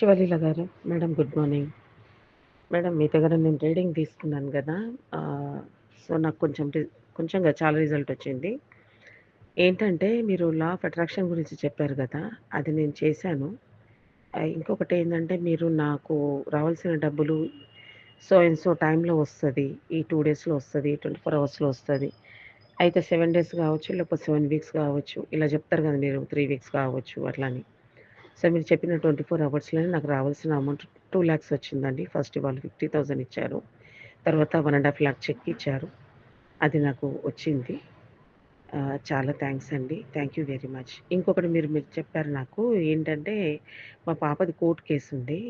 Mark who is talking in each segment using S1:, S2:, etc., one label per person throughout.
S1: శివలీల గారు madam good morning. Madam మీ దగ్గర నేను రీడింగ్ తీసుకున్నాను కదా సో నాకు కొంచెం కొంచెంగా చాలా రిజల్ట్ వచ్చింది. ఏంటంటే మీరు లా ఆఫ్ అట్రాక్షన్ గురించి చెప్పారు కదా అది నేను చేశాను. ఇంకొకటి ఏంటంటే మీరు నాకు రావాల్సిన డబ్బులు సో అండ్ సో టైంలో వస్తుంది ఈ టూ డేస్లో వస్తుంది ట్వంటీ ఫోర్ అవర్స్లో వస్తుంది. అయితే సెవెన్ డేస్ కావచ్చు లేకపోతే సెవెన్ వీక్స్ కావచ్చు ఇలా చెప్తారు కదా మీరు త్రీ వీక్స్ కావచ్చు అట్లని. సో మీరు చెప్పిన ట్వంటీ ఫోర్ అవర్స్లోనే నాకు రావాల్సిన అమౌంట్ టూ ల్యాక్స్ వచ్చిందండి. ఫస్ట్ వాళ్ళు ఫిఫ్టీ థౌజండ్ ఇచ్చారు. తర్వాత one and half lakh cheque ఇచ్చారు. అది నాకు వచ్చింది. చాలా థ్యాంక్స్ అండి. Thank you very much. ఇంకొకటి మీరు మీరు చెప్పారు నాకు ఏంటంటే మా పాపది కోర్టు కేసు ఉంది.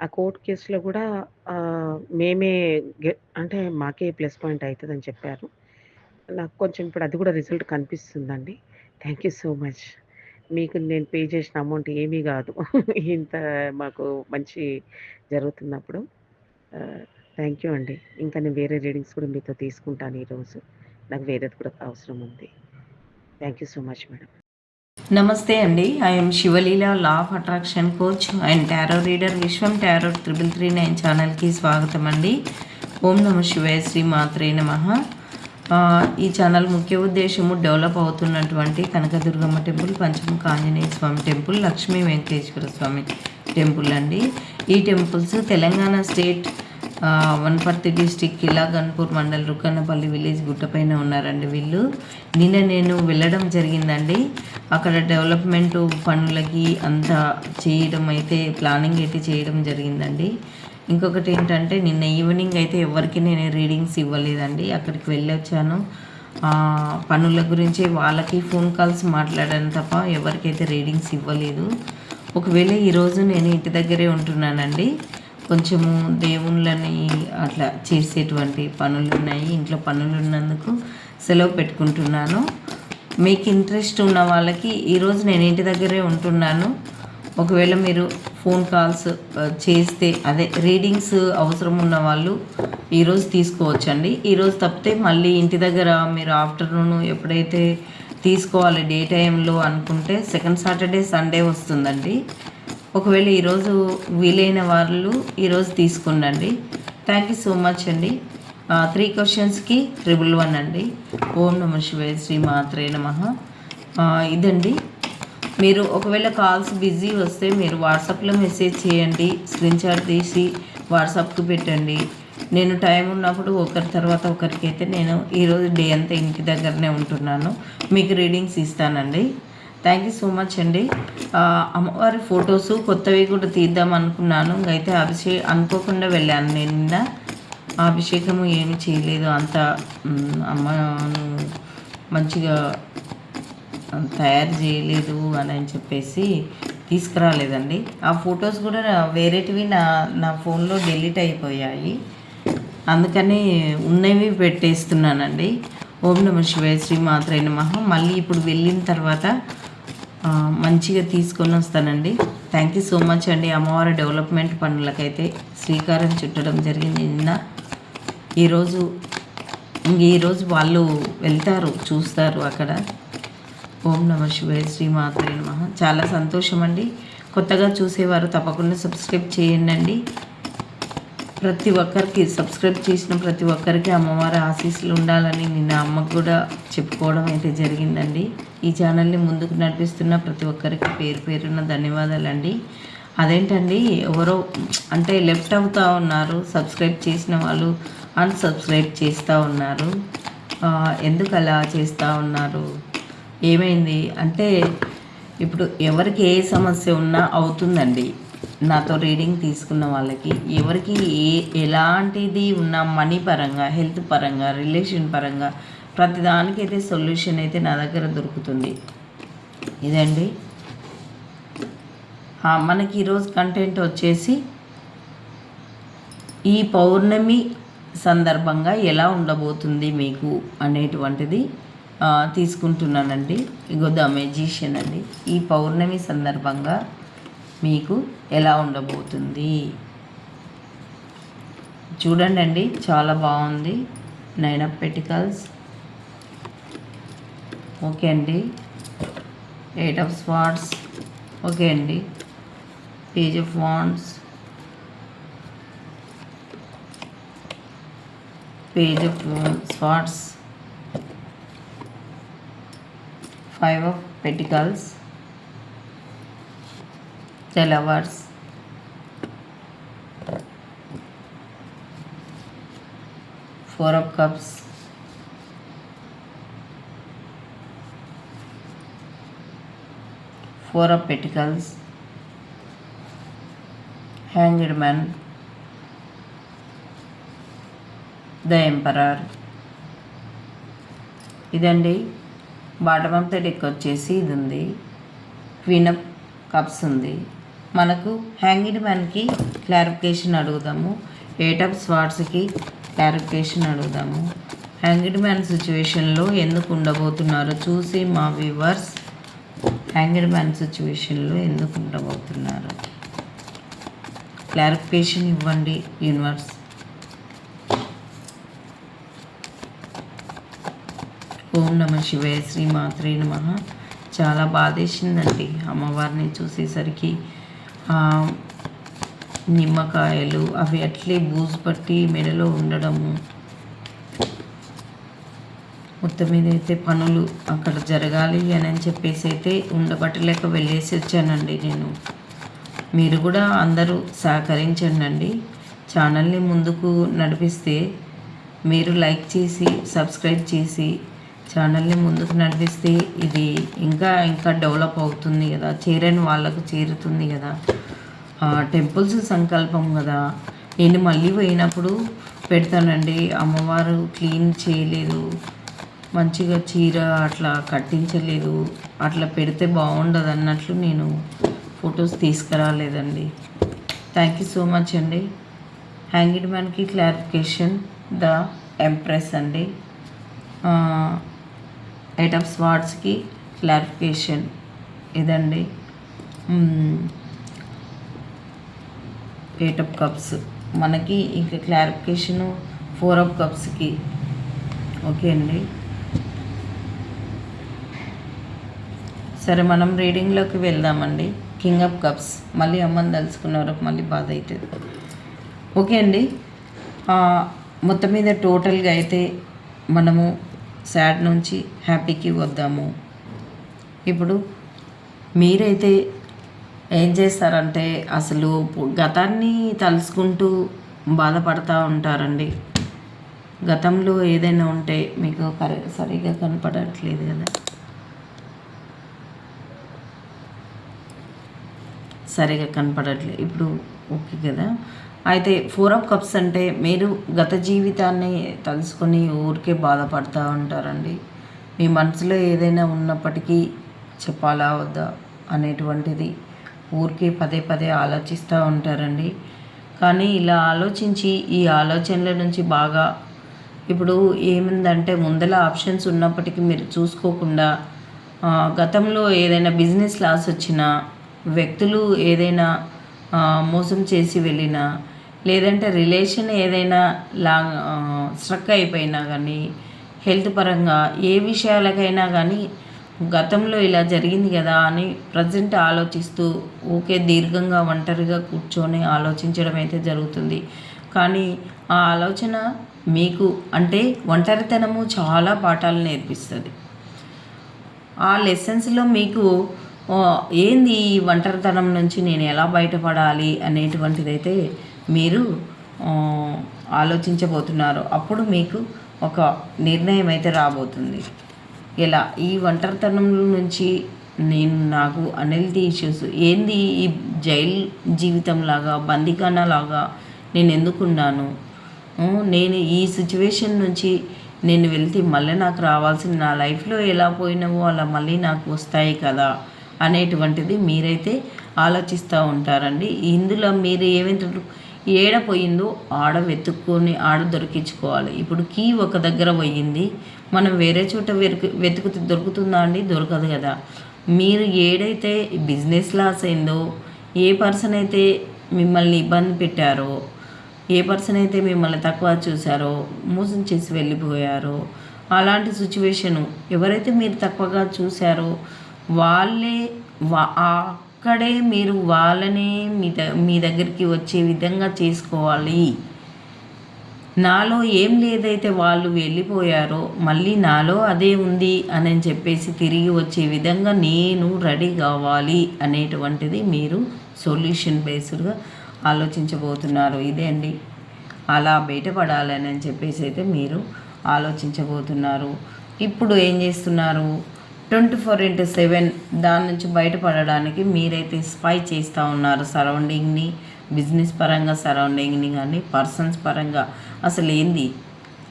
S1: ఆ కోర్టు కేసులో కూడా మేమే అంటే మాకే ప్లస్ పాయింట్ అవుతుందని చెప్పారు. నాకు కొంచెం ఇప్పుడు అది కూడా రిజల్ట్ కనిపిస్తుందండి. Thank you so much. మీకు నేను పే చేసిన అమౌంట్ ఏమీ కాదు. ఇంత మాకు మంచి జరుగుతున్నప్పుడు. థ్యాంక్ యూ అండి. ఇంకా నేను వేరే రీడింగ్స్ కూడా మీతో తీసుకుంటాను ఈరోజు. నాకు వేరేది కూడా అవసరం ఉంది. Thank you so much madam.
S2: నమస్తే అండి. I'm Sivaleela law of attraction coach and tarot reader Vishwam tarot triple three nine ఛానల్కి స్వాగతం అండి. ఓం నమ శివాయ శ్రీ మాత్రే నమ. ఈ ఛానల్ ముఖ్య ఉద్దేశము డెవలప్ అవుతున్నటువంటి Kanakadurgamma temple Panchamukha Anjaneya Swami temple Lakshmi Venkateswara Swami temple అండి. ఈ temples Telangana state Wanaparthy district Killa Ghanpur mandal Rukkannapalli village గుట్టపైన ఉన్నారండి వీళ్ళు. నిన్న నేను వెళ్ళడం జరిగిందండి. అక్కడ డెవలప్మెంట్ పనులకి అంతా చేయడం అయితే ప్లానింగ్ అయితే చేయడం జరిగిందండి. ఇంకొకటి ఏంటంటే నిన్న ఈవినింగ్ అయితే ఎవరికి నేను రీడింగ్స్ ఇవ్వలేదండి. అక్కడికి వెళ్ళొచ్చాను. పనుల గురించి వాళ్ళకి ఫోన్ కాల్స్ మాట్లాడాను తప్ప ఎవరికైతే రీడింగ్స్ ఇవ్వలేదు. ఒకవేళ ఈరోజు నేను ఇంటి దగ్గరే ఉంటున్నానండి. కొంచెము దేవుళ్ళని అట్లా చేసేటువంటి పనులు ఉన్నాయి. ఇంట్లో పనులు ఉన్నందుకు సెలవు పెట్టుకుంటున్నాను. మీకు ఇంట్రెస్ట్ ఉన్న వాళ్ళకి ఈరోజు నేను ఇంటి దగ్గరే ఉంటున్నాను. ఒకవేళ మీరు ఫోన్ కాల్స్ చేస్తే అదే రీడింగ్స్ అవసరం ఉన్న వాళ్ళు ఈరోజు తీసుకోవచ్చండి. ఈరోజు తప్పితే మళ్ళీ ఇంటి దగ్గర మీరు ఆఫ్టర్నూన్ ఎప్పుడైతే తీసుకోవాలి డే టైంలో అనుకుంటే సెకండ్ సాటర్డే సండే వస్తుందండి. ఒకవేళ ఈరోజు వీలైన వాళ్ళు ఈరోజు తీసుకుండండి. థ్యాంక్ యూ సో మచ్ అండి. త్రీ క్వశ్చన్స్కి ట్రిపుల్ వన్ అండి. ఓం నమ శివాయ శ్రీ మాత్రే నమ. ఇదండి. మీరు ఒకవేళ కాల్స్ బిజీ వస్తే మీరు వాట్సాప్లో మెసేజ్ చేయండి స్క్రీన్ షాట్ తీసి వాట్సాప్కి పెట్టండి. నేను టైం ఉన్నప్పుడు ఒకరి తర్వాత ఒకరికి అయితే నేను ఈరోజు డే అంతా ఇంటి దగ్గరనే ఉంటున్నాను. మీకు రీడింగ్స్ ఇస్తానండి. థ్యాంక్ యూ సో మచ్ అండి. అమ్మవారి ఫొటోస్ కొత్తవి కూడా తీద్దాం అనుకున్నాను. అయితే అభిషే అనుకోకుండా వెళ్ళాను. నేను నిన్న అభిషేకము ఏమి చేయలేదు. అంత అమ్మ మంచిగా తయారు చేయలేదు అని అని చెప్పేసి తీసుకురాలేదండి. ఆ ఫొటోస్ కూడా వేరేటివి నా నా ఫోన్లో డిలీట్ అయిపోయాయి. అందుకని ఉన్నవి పెట్టేస్తున్నానండి. ఓం నమ శివాయ శ్రీ మాత్రైన మహా మళ్ళీ ఇప్పుడు వెళ్ళిన తర్వాత మంచిగా తీసుకొని వస్తానండి. థ్యాంక్ యూ సో మచ్ అండి. అమ్మవారి డెవలప్మెంట్ పనులకైతే శ్రీకారం చుట్టడం జరిగింది. నిన్న ఈరోజు ఈరోజు వాళ్ళు వెళ్తారు చూస్తారు అక్కడ. ఓం నమ శివాయ శ్రీ నమ. చాలా సంతోషం అండి కొత్తగా చూసేవారు తప్పకుండా సబ్స్క్రైబ్ చేయండి ప్రతి ఒక్కరికి సబ్స్క్రైబ్ చేసిన ప్రతి ఒక్కరికి అమ్మవారి ఆశీస్సులు ఉండాలని నిన్న అమ్మకు కూడా చెప్పుకోవడం అయితే జరిగిందండి. ఈ ఛానల్ని ముందుకు నడిపిస్తున్న ప్రతి ఒక్కరికి పేరు పేరున్న ధన్యవాదాలండి. అదేంటండి ఎవరో అంటే లెఫ్ట్ అవుతూ ఉన్నారు సబ్స్క్రైబ్ చేసిన వాళ్ళు అన్సబ్స్క్రైబ్ చేస్తూ ఉన్నారు. ఎందుకు అలా చేస్తూ ఉన్నారు? ఏమైంది అంటే ఇప్పుడు ఎవరికి ఏ సమస్య ఉన్నా అవుతుందండి. నాతో రీడింగ్ తీసుకున్న వాళ్ళకి ఎవరికి ఏ ఎలాంటిది ఉన్న మనీ పరంగా హెల్త్ పరంగా రిలేషన్ పరంగా ప్రతిదానికైతే సొల్యూషన్ అయితే నా దగ్గర దొరుకుతుంది. ఇదండి. మనకి ఈరోజు కంటెంట్ వచ్చేసి ఈ పౌర్ణమి సందర్భంగా ఎలా ఉండబోతుంది మీకు అనేటువంటిది తీసుకుంటున్నానండి. ఇగో ద మెజిషియన్ అండి. ఈ పౌర్ణమి సందర్భంగా మీకు ఎలా ఉండబోతుంది? చూడండి అండి చాలా బాగుంది. నైన్ ఆఫ్ పెటికల్స్ ఓకే అండి. ఎయిట్ ఆఫ్ స్వాట్స్ ఓకే అండి. Page of wands page of swords five of pentacles the lovers four of cups four of pentacles hanged man the emperor ఇదండి బాటమ్ ఆఫ్ ద డెక్ వచ్చేసి ఇది ఉంది queen of cups ఉంది. మనకు hanged మ్యాన్కి clarification అడుగుదాము. Eight of స్వాట్స్కి clarification అడుగుదాము. హ్యాంగిడ్ మ్యాన్ సిచ్యువేషన్లో ఎందుకు ఉండబోతున్నారో చూసి మా వ్యూవర్స్ హ్యాంగిడ్ మ్యాన్ సిచ్యువేషన్లో ఎందుకు ఉండబోతున్నారు. క్లారిఫికేషన్ ఇవ్వండి యూనివర్స్ ఓం నమ శివాయ శ్రీ మాత్రే నమ. చాలా బాధేసిందండి అమ్మవారిని చూసేసరికి. నిమ్మకాయలు అవి అట్లే బూజు పట్టి మెడలో ఉండడము. మొత్తం మీద అయితే పనులు అక్కడ జరగాలి అని అని చెప్పేసి అయితే ఉండబట్టలేక వెళ్ళేసి వచ్చానండి నేను. మీరు కూడా అందరూ సహకరించండి అండి ఛానల్ని ముందుకు నడిపిస్తే మీరు లైక్ చేసి సబ్స్క్రైబ్ చేసి ఛానల్ని ముందుకు నడిపిస్తే ఇది ఇంకా ఇంకా డెవలప్ అవుతుంది కదా. చేరని వాళ్ళకు చేరుతుంది కదా. టెంపుల్స్ సంకల్పం కదా. నేను మళ్ళీ పోయినప్పుడు పెడతానండి అమ్మవారు క్లీన్ చేయలేదు మంచిగా చీర అట్లా కట్టించలేదు అట్లా పెడితే బాగుండదు అన్నట్లు నేను ఫొటోస్ తీసుకురాలేదండి. థ్యాంక్ యూ సో మచ్ అండి. హ్యాంగిడ్ మ్యాన్కి క్లారిఫికేషన్ ద ఎంప్రెస్ అండి. ఎయిట్ ఆఫ్ స్వార్డ్స్కి క్లారిఫికేషన్ ఇదండి. ఎయిట్ ఆఫ్ కప్స్ మనకి ఇంకా క్లారిఫికేషను ఫోర్ ఆఫ్ కప్స్కి ఓకే అండి. సరే మనం రీడింగ్లోకి వెళ్దామండి. కింగ్ ఆఫ్ కప్స్ మళ్ళీ అమ్మని దలుచుకున్నవరకు మళ్ళీ బాధ అవుతుంది ఓకే అండి. మొత్తం మీద టోటల్గా అయితే మనము సాడ్ నుంచి హ్యాపీకి వద్దాము. ఇప్పుడు మీరైతే ఏం చేస్తారంటే అసలు గతాన్ని తలుసుకుంటూ బాధపడతా ఉంటారండి. గతంలో ఏదైనా ఉంటే మీకు కరె సరిగా కనపడట్లేదు కదా. సరిగా కనపడట్లేదు ఇప్పుడు ఓకే కదా. అయితే ఫోర్ ఆఫ్ కప్స్ అంటే మీరు గత జీవితాన్ని తలుసుకొని ఊరికే బాధపడతా ఉంటారండి. మీ మనసులో ఏదైనా ఉన్నప్పటికీ చెప్పాలా వద్దా అనేటువంటిది ఊరికే పదే పదే ఆలోచిస్తూ ఉంటారండి. కానీ ఇలా ఆలోచించి ఈ ఆలోచనల నుంచి బాగా ఇప్పుడు ఏమిందంటే ముందల ఆప్షన్స్ ఉన్నప్పటికీ మీరు చూసుకోకుండా గతంలో ఏదైనా బిజినెస్ లాస్ వచ్చినా వ్యక్తులు ఏదైనా మోసం చేసి వెళ్ళినా లేదంటే రిలేషన్ ఏదైనా లా స్ట్రక్ అయిపోయినా కానీ హెల్త్ పరంగా ఏ విషయాలకైనా కానీ గతంలో ఇలా జరిగింది కదా అని ప్రజెంట్ ఆలోచిస్తూ ఊకే దీర్ఘంగా ఒంటరిగా కూర్చొని ఆలోచించడం అయితే జరుగుతుంది. కానీ ఆ ఆలోచన మీకు అంటే ఒంటరితనము చాలా పాఠాలు నేర్పిస్తుంది. ఆ లెసన్స్లో మీకు ఏంది ఈ ఒంటరితనం నుంచి నేను ఎలా బయటపడాలి అనేటువంటిదైతే మీరు ఆలోచించబోతున్నారు. అప్పుడు మీకు ఒక నిర్ణయం అయితే రాబోతుంది. ఇలా ఈ ఒంటరితనం నుంచి నేను నాకు అన్హెల్తీ ఇష్యూస్. ఏంది ఈ జైల్ జీవితం లాగా బందికానా లాగా నేను ఎందుకున్నాను? నేను ఈ సిచ్యువేషన్ నుంచి నేను వెళ్తే మళ్ళీ నాకు రావాల్సిన నా లైఫ్లో ఎలా పోయినావో అలా మళ్ళీ నాకు వస్తాయి కదా. అనేటువంటిది మీరైతే ఆలోచిస్తూ ఉంటారండి. ఇందులో మీరు ఏమైతే ఏడ పోయిందో ఆడ వెతుక్కొని ఆడ దొరికించుకోవాలి. ఇప్పుడు కీ ఒక దగ్గర పోయింది. మనం వేరే చోట వెతుకు వెతుకుతే దొరుకుతుందా అండి? దొరకదు కదా. మీరు ఏడైతే బిజినెస్ లాస్ అయిందో ఏ పర్సన్ అయితే మిమ్మల్ని ఇబ్బంది పెట్టారో ఏ పర్సన్ అయితే మిమ్మల్ని తక్కువ చూశారో మోసం చేసి వెళ్ళిపోయారో అలాంటి సిచ్యువేషను ఎవరైతే మీరు తక్కువగా చూశారో వాళ్ళే వా- అక్కడే మీరు వాళ్ళనే మీ ద మీ దగ్గరికి వచ్చే విధంగా చేసుకోవాలి. నాలో ఏం లేదైతే వాళ్ళు వెళ్ళిపోయారో మళ్ళీ నాలో అదే ఉంది అని చెప్పేసి తిరిగి వచ్చే విధంగా నేను రెడీ కావాలి అనేటువంటిది మీరు సొల్యూషన్ బేస్డ్గా ఆలోచించబోతున్నారు. ఇదే అండి. అలా బయటపడాలని అని చెప్పేసి అయితే మీరు ఆలోచించబోతున్నారు. ఇప్పుడు ఏం చేస్తున్నారు? ట్వంటీ ఫోర్ ఇంటూ సెవెన్ దాని నుంచి బయటపడడానికి మీరైతే స్పై చేస్తూ ఉన్నారు సరౌండింగ్ని బిజినెస్ పరంగా సరౌండింగ్ని కానీ పర్సన్స్ పరంగా. అసలు ఏంది?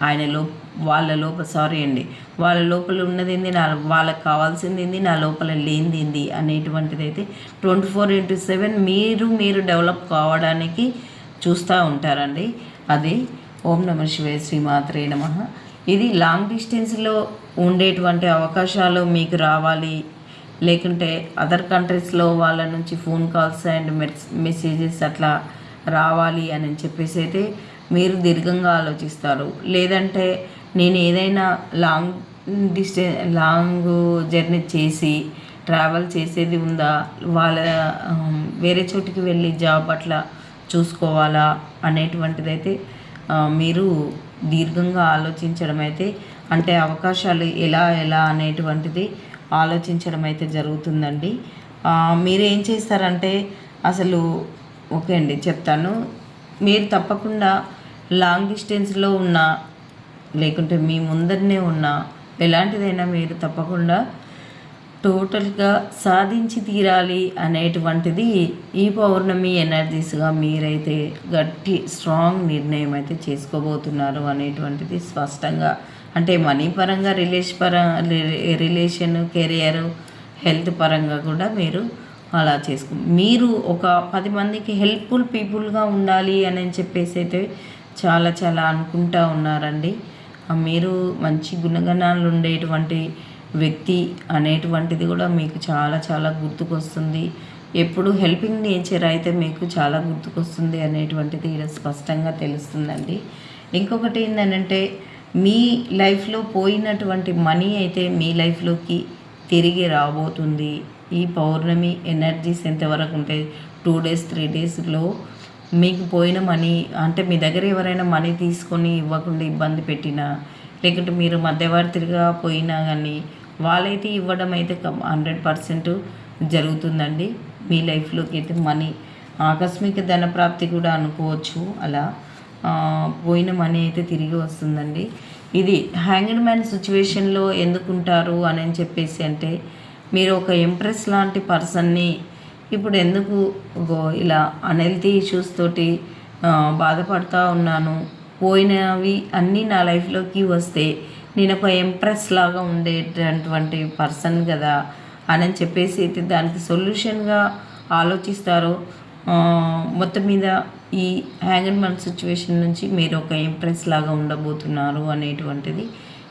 S2: ఆయన లో వాళ్ళ లోపల సారీ అండి వాళ్ళ లోపల ఉన్నది ఏంది? నా వాళ్ళకి కావాల్సింది ఏంది? నా లోపల లేనిది ఏంది? అనేటువంటిది అయితే ట్వంటీ ఫోర్ ఇంటూ సెవెన్ మీరు మీరు డెవలప్ కావడానికి చూస్తూ ఉంటారండి. అది ఓం నమ శివే శ్రీమాత్రే నమ. ఇది లాంగ్ డిస్టెన్స్లో ఉండేటువంటి అవకాశాలు మీకు రావాలి. లేకుంటే అదర్ కంట్రీస్లో వాళ్ళ నుంచి ఫోన్ కాల్స్ అండ్ మెసేజెస్ అట్లా రావాలి అని చెప్పేసి అయితే మీరు దీర్ఘంగా ఆలోచిస్తారు. లేదంటే నేను ఏదైనా లాంగ్ డిస్టెన్స్ లాంగ్ జర్నీ చేసి ట్రావెల్ చేసేది ఉందా? వాళ్ళ వేరే చోటికి వెళ్ళి జాబ్ అట్లా చూసుకోవాలా అనేటువంటిదైతే మీరు దీర్ఘంగా ఆలోచించడం అయితే అంటే అవకాశాలు ఎలా ఎలా అనేటువంటిది ఆలోచించడం అయితే జరుగుతుందండి మీరు ఏం చేస్తారంటే అసలు ఓకే అండి చెప్తాను. మీరు తప్పకుండా లాంగ్ డిస్టెన్స్లో ఉన్న లేకుంటే మీ ముందరనే ఉన్న ఎలాంటిదైనా మీరు తప్పకుండా టోటల్గా సాధించి తీరాలి అనేటువంటిది ఈ పౌర్ణమి ఎనర్జీస్గా మీరైతే గట్టి స్ట్రాంగ్ నిర్ణయం అయితే చేసుకోబోతున్నారు అనేటువంటిది స్పష్టంగా. అంటే మనీ పరంగా రిలేషన్ పర రిలేషన్ కెరియర్ హెల్త్ పరంగా కూడా మీరు అలా చేసుకో మీరు ఒక పది మందికి హెల్ప్ఫుల్ పీపుల్గా ఉండాలి అని చెప్పేసి అయితే చాలా చాలా అనుకుంటా ఉన్నారండి. మీరు మంచి గుణగణాలు ఉండేటువంటి వ్యక్తి అనేటువంటిది కూడా మీకు చాలా చాలా గుర్తుకొస్తుంది. ఎప్పుడు హెల్పింగ్ నేచర్ అయితే మీకు చాలా గుర్తుకొస్తుంది అనేటువంటిది ఇక్కడ స్పష్టంగా తెలుస్తుందండి. ఇంకొకటి ఏంటంటే మీ లైఫ్లో పోయినటువంటి మనీ అయితే మీ లైఫ్లోకి తిరిగి రాబోతుంది. ఈ పౌర్ణమి ఎనర్జీస్ ఎంతవరకు ఉంటాయి టూ డేస్ త్రీ డేస్లో మీకు పోయిన మనీ అంటే మీ దగ్గర ఎవరైనా మనీ తీసుకొని ఇవ్వకుండా ఇబ్బంది పెట్టినా లేకుంటే మీరు మధ్యవర్తిగా పోయినా కానీ వాళ్ళైతే ఇవ్వడం అయితే హండ్రెడ్ పర్సెంట్ జరుగుతుందండి. మీ లైఫ్లోకి అయితే మనీ ఆకస్మిక ధన ప్రాప్తి కూడా అనుకోవచ్చు. అలా పోయిన మనీ అయితే తిరిగి వస్తుందండి. ఇది హ్యాంగ్డ్ మ్యాన్ సిచ్యువేషన్లో ఎందుకుంటారు అని చెప్పేసి అంటే మీరు ఒక ఇంప్రెస్ లాంటి పర్సన్ని ఇప్పుడు ఎందుకు ఇలా అన్హెల్తీ ఇష్యూస్ తోటి బాధపడుతూ ఉన్నాను? పోయినవి అన్నీ నా లైఫ్లోకి వస్తే నేను ఒక ఎంప్రెస్ లాగా ఉండేటటువంటి పర్సన్ కదా అని చెప్పేసి అయితే దానికి సొల్యూషన్గా ఆలోచిస్తారో. మొత్తం మీద ఈ హ్యాంగ్ మన సిచ్యువేషన్ నుంచి మీరు ఒక ఇంప్రెస్ లాగా ఉండబోతున్నారు అనేటువంటిది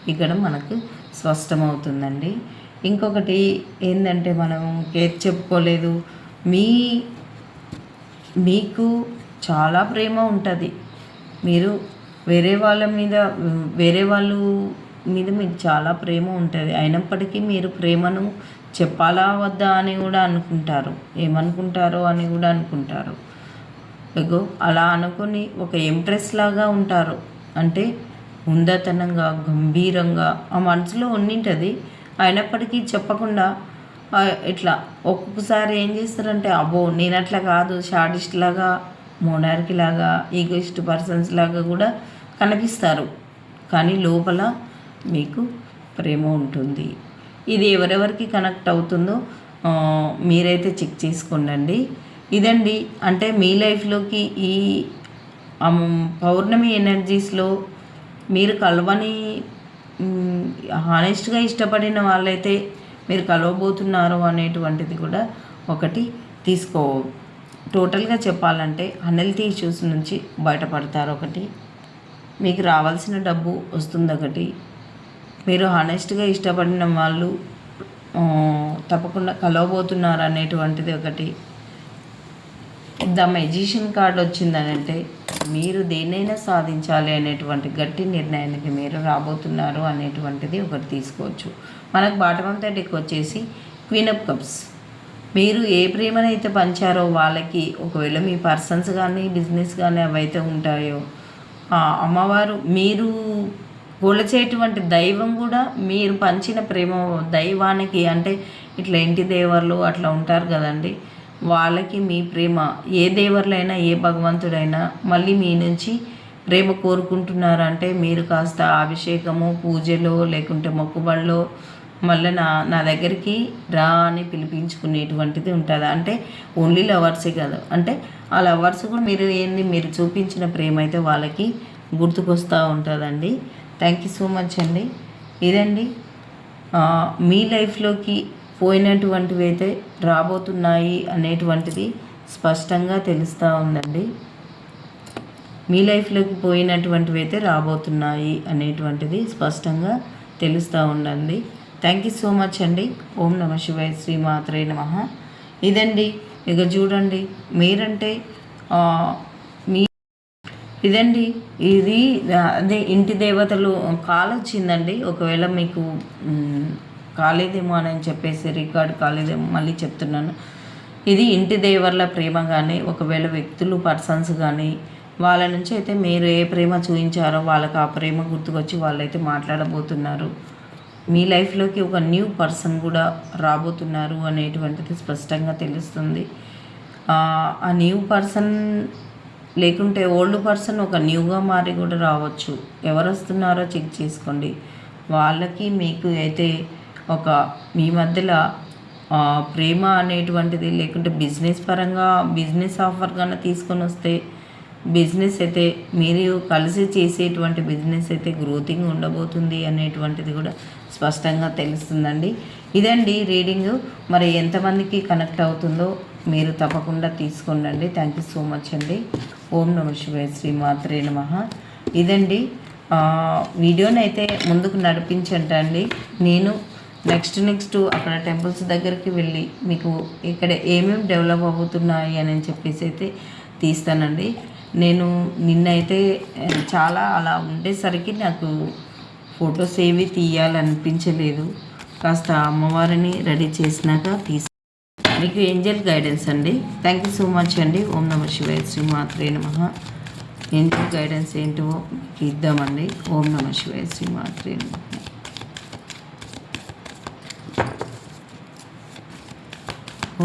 S2: ఇక్కడ మనకు స్పష్టమవుతుందండి. ఇంకొకటి ఏంటంటే మనం కేర్ చెప్పుకోలేదు. మీ మీకు చాలా ప్రేమ ఉంటుంది. మీరు వేరే వాళ్ళ మీద వేరే వాళ్ళు మీద మీకు చాలా ప్రేమ ఉంటుంది. అయినప్పటికీ మీరు ప్రేమను చెప్పాలా వద్దా అని కూడా అనుకుంటారు. ఏమనుకుంటారో అని కూడా అనుకుంటారు. ఎగో అలా అనుకొని ఒక ఎంప్రెస్ లాగా ఉంటారు. అంటే ఉందతనంగా గంభీరంగా ఆ మనసులో ఉండింటుంది అయినప్పటికీ చెప్పకుండా ఇట్లా ఒక్కొక్కసారి ఏం చేస్తారంటే అబ్బో నేను అట్లా కాదు. షార్టిస్ట్ లాగా మోనార్కి లాగా ఈగోయిస్ట్ పర్సన్స్ లాగా కూడా కనిపిస్తారు. కానీ లోపల మీకు ప్రేమ ఉంటుంది. ఇది ఎవరెవరికి కనెక్ట్ అవుతుందో మీరైతే చెక్ చేసుకోండి ఇదండి అంటే మీ లైఫ్లోకి ఈ పౌర్ణమి ఎనర్జీస్లో మీరు కలవని హానెస్ట్గా ఇష్టపడిన వాళ్ళైతే మీరు కలవబోతున్నారు అనేటువంటిది కూడా ఒకటి తీసుకో టోటల్గా చెప్పాలంటే అన్హెల్తీ ఇష్యూస్ నుంచి బయటపడతారు ఒకటి మీకు రావాల్సిన డబ్బు వస్తుంది ఒకటి మీరు హానెస్ట్గా ఇష్టపడిన వాళ్ళు తప్పకుండా కలవబోతున్నారు అనేటువంటిది ఒకటి. ద మెజిషియన్ కార్డ్ వచ్చిందనంటే మీరు దేన్నైనా సాధించాలి అనేటువంటి గట్టి నిర్ణయానికి మీరు రాబోతున్నారు అనేటువంటిది ఒకటి తీసుకోవచ్చు. మనకు బాటమ్ ఆఫ్ ద డెక్ వచ్చేసి క్వీన్ అప్ కప్స్ మీరు ఏ ప్రేమనైతే పంచారో వాళ్ళకి ఒకవేళ మీ పర్సన్స్ కానీ బిజినెస్ కానీ అవైతే ఉంటాయో అమ్మవారు మీరు కొలిచేటువంటి దైవం కూడా మీరు పంచిన ప్రేమ దైవానికి అంటే ఇట్లా ఇంటి దేవర్లు అట్లా ఉంటారు కదండి. వాళ్ళకి మీ ప్రేమ ఏ దేవర్లైనా ఏ భగవంతుడైనా మళ్ళీ మీ నుంచి ప్రేమ కోరుకుంటున్నారంటే మీరు కాస్త అభిషేకము పూజలో లేకుంటే మొక్కుబడిలో మళ్ళీ నా నా దగ్గరికి రా అని పిలిపించుకునేటువంటిది ఉంటుంది. అంటే ఓన్లీ లవర్సే కాదు. అంటే ఆ లవర్స్ కూడా మీరు ఏంది మీరు చూపించిన ప్రేమ అయితే వాళ్ళకి గుర్తుకొస్తూ ఉంటుందండి. థ్యాంక్ యూ సో మచ్ అండి ఇదండి మీ లైఫ్లోకి పోయినటువంటివి అయితే రాబోతున్నాయి అనేటువంటిది స్పష్టంగా తెలుస్తూ ఉందండి. మీ లైఫ్లోకి పోయినటువంటివి అయితే రాబోతున్నాయి అనేటువంటిది స్పష్టంగా తెలుస్తూ ఉండండి థ్యాంక్ యూ సో మచ్ అండి ఓం నమ శివాయ శ్రీ మాత్రే నమ. ఇదండి ఇక చూడండి మీరంటే ఇదండి ఇది అదే ఇంటి దేవతలు కాల్ వచ్చిందండి. ఒకవేళ మీకు కాలేదేమో అని చెప్పేసి రికార్డ్ కాలేదేమో మళ్ళీ చెప్తున్నాను. ఇది ఇంటి దేవర్ల ప్రేమ కానీ ఒకవేళ వ్యక్తులు పర్సన్స్ కానీ వాళ్ళ నుంచి అయితే మీరు ఏ ప్రేమ చూపించారో వాళ్ళకి ఆ ప్రేమ గుర్తుకొచ్చి వాళ్ళైతే మాట్లాడబోతున్నారు. మీ లైఫ్లోకి ఒక న్యూ పర్సన్ కూడా రాబోతున్నారు అనేటువంటిది స్పష్టంగా తెలుస్తుంది. ఆ న్యూ పర్సన్ లేకుంటే ఓల్డ్ పర్సన్ ఒక న్యూగా మారి కూడా రావచ్చు. ఎవరు వస్తున్నారో చెక్ చేసుకోండి. వాళ్ళకి మీకు అయితే ఒక మీ మధ్యలో ప్రేమ అనేటువంటిది లేకుంటే బిజినెస్ పరంగా బిజినెస్ ఆఫర్ కన్నా తీసుకొని వస్తే బిజినెస్ అయితే మీరు కలిసి చేసేటువంటి బిజినెస్ అయితే గ్రోతింగ్ ఉండబోతుంది అనేటువంటిది కూడా స్పష్టంగా తెలుస్తుందండి. ఇదండి రీడింగ్. మరి ఎంతమందికి కనెక్ట్ అవుతుందో మీరు తప్పకుండా తీసుకోండి థ్యాంక్ యూ సో మచ్ అండి. ఓం నమ శివాయ శ్రీ మాత్రే నమ. ఇదండి వీడియోని అయితే ముందుకు నడిపించండి నేను నెక్స్ట్ నెక్స్ట్ అక్కడ టెంపుల్స్ దగ్గరికి వెళ్ళి మీకు ఇక్కడ ఏమేమి డెవలప్ అవుతున్నాయి అని చెప్పేసి అయితే తీస్తానండి. నేను నిన్నైతే చాలా అలా ఉండేసరికి నాకు ఫొటోస్ ఏవి తీయాలనిపించలేదు. కాస్త అమ్మవారిని రెడీ చేసినాక తీసి మీకు ఏంజల్ గైడెన్స్ అండి. థ్యాంక్ యూ సో మచ్ అండి. ఓం నమ శివాయ శ్రీ మాత్రే నమ. ఏంజల్ గైడెన్స్ ఏంటో మీకు ఇద్దామండి. ఓం నమ శివాయ శ్రీ మాత్రే నమ.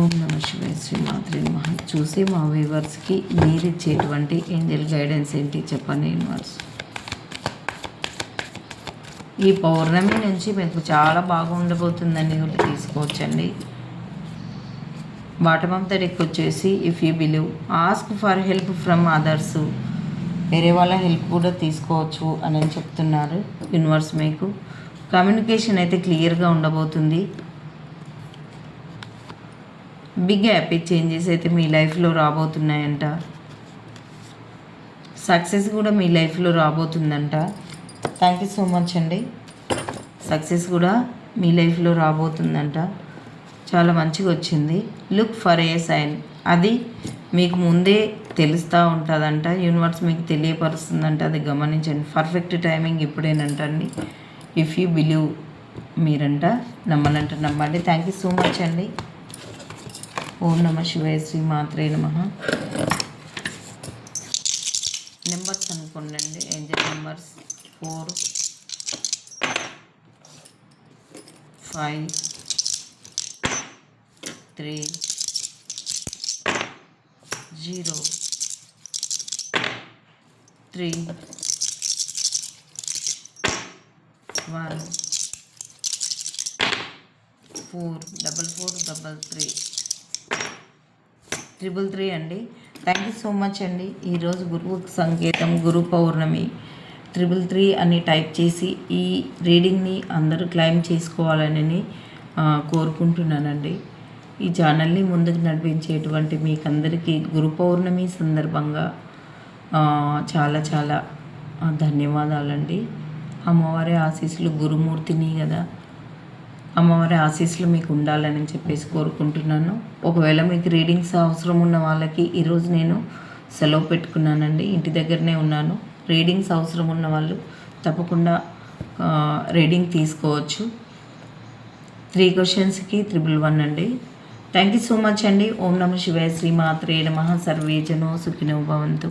S2: ఓం నమ శివాయ శ్రీ మాత్రే నమ. చూసి మా వ్యూవర్స్కి మీరు ఇచ్చేటువంటి ఏంజల్ గైడెన్స్ ఏంటి చెప్పండి యూనివర్స్ ఈ పౌర్ణమి నుంచి మీకు చాలా బాగా ఉండబోతుందని కూడా తీసుకోవచ్చండి. బాటమ్ ఆఫ్ ద డెక్ వచ్చేసి if you believe ask for help from others వేరే వాళ్ళ హెల్ప్ కూడా తీసుకోవచ్చు అని అని చెప్తున్నారు యూనివర్స్ మీకు. కమ్యూనికేషన్ అయితే క్లియర్గా ఉండబోతుంది. బిగ్ హ్యాపీ చేంజెస్ అయితే మీ లైఫ్లో రాబోతున్నాయంట. సక్సెస్ కూడా మీ లైఫ్లో రాబోతుందంట. థ్యాంక్ యూ సో మచ్ అండి. సక్సెస్ కూడా మీ లైఫ్లో రాబోతుందంట. చాలా మంచిగా వచ్చింది. లుక్ ఫర్ ఏ సైన్ అది మీకు ముందే తెలుస్తూ ఉంటుందంట. యూనివర్స్ మీకు తెలియపరుస్తుందంట. అది గమనించండి. పర్ఫెక్ట్ టైమింగ్ ఇప్పుడేనంటండి ఇఫ్ యూ బిలీవ్ మీరంట నమ్మాలంట నమ్మండి. థ్యాంక్ యూ సో మచ్ అండి. ఓం నమ శివాయ శ్రీ మాత్రే నమ. నెంబర్స్ అనుకోండి angel numbers four five three zero three one four double four double three triple three అండి. థ్యాంక్ యూ సో మచ్ అండి. ఈరోజు గురువు సంకేతం గురు పౌర్ణమి ట్రిపుల్ త్రీ అని టైప్ చేసి ఈ రీడింగ్ని అందరూ క్లైమ్ చేసుకోవాలని కోరుకుంటున్నానండి. ఈ ఛానల్ని ముందుకు నడిపించేటువంటి మీకందరికీ గురు పౌర్ణమి సందర్భంగా చాలా చాలా ధన్యవాదాలండి. అమ్మవారి ఆశీస్సులు గురుమూర్తిని కదా. అమ్మవారి ఆశీస్సులు మీకు ఉండాలని చెప్పేసి కోరుకుంటున్నాను. ఒకవేళ మీకు రీడింగ్స్ అవసరం ఉన్న వాళ్ళకి ఈరోజు నేను సెలవు పెట్టుకున్నానండి. ఇంటి దగ్గరనే ఉన్నాను. రీడింగ్స్ అవసరం ఉన్న వాళ్ళు తప్పకుండా రీడింగ్ తీసుకోవచ్చు. త్రీ క్వశ్చన్స్కి త్రిబుల్ వన్ అండి. థ్యాంక్ యూ సో మచ్ అండి ఓం నమ శివాయ శ్రీ మాత్రే నమ సర్వేజనో సుఖినో భవంతు